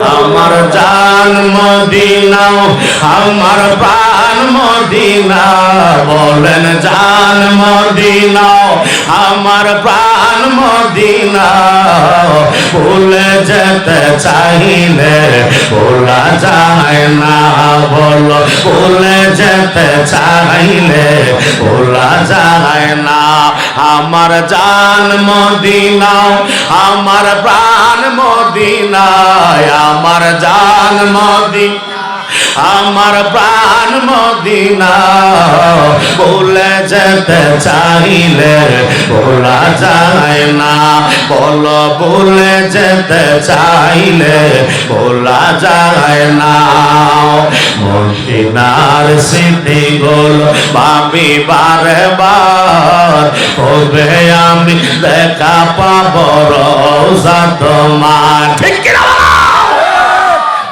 আমার জান মদিনা আমার প্রাণ মদিনা বলেন জান মদিনা আমার প্রাণ মদিনা ভুলে যেতে চাইলে ভোলা যায় না, বলো, ভুলে যেতে চাইলে ভোলা যায় আমার জান মদিনা আমার প্রাণ মদিনায়, আমার জান মদিনা আমার প্রাণ মদিনা বলে যেতে চাইলে বলা যায় না। বলো, বলে যেতে চাইলে বলা যায় না। মদিনার স্মৃতি গুলো ভাবি বারে বার কবে আমি দেখা পাবো রোজা তোমার ঠিক কিনা?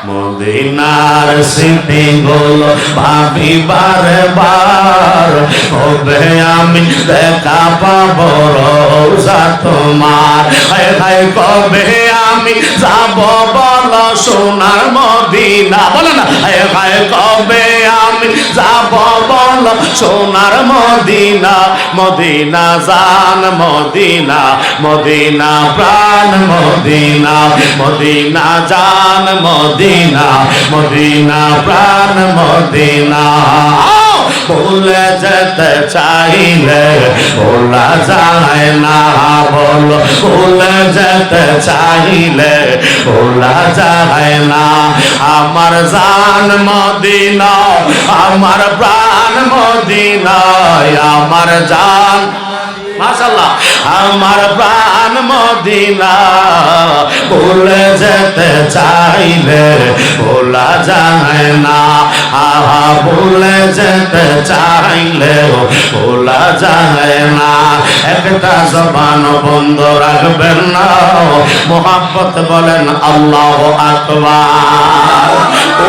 মদিনার স্মৃতি গুলো ভাবি বারে বার হবে আমি দেখা পাবো রোজা তোমার হায় হায়, কবে আমি যাব সোনার মদিনা। বলো না হায় কবে আমি যাব বল? সোনার মদিনা মদিনা জান, মদিনা মদিনা প্রাণ, মদিনা মদিনা জান, মদিনা মদিনা প্রাণ, মদিনা। ভুলে যেতে চাইলে বলো যেতে চাইলে ভোলা যায় না। আমার জান মদিনা, আমার প্রাণ মদিনায়, আমার জান আমার প্রাণ মদিনা। ভুলে যেতে চাইলে ভোলা যায় না। আহা, ভুলে যেতে চাইলে ভোলা যায় না। রাখবে জবান বন্ধ রাখবেন না। মোহাম্মত বলেন আল্লাহ আকবার।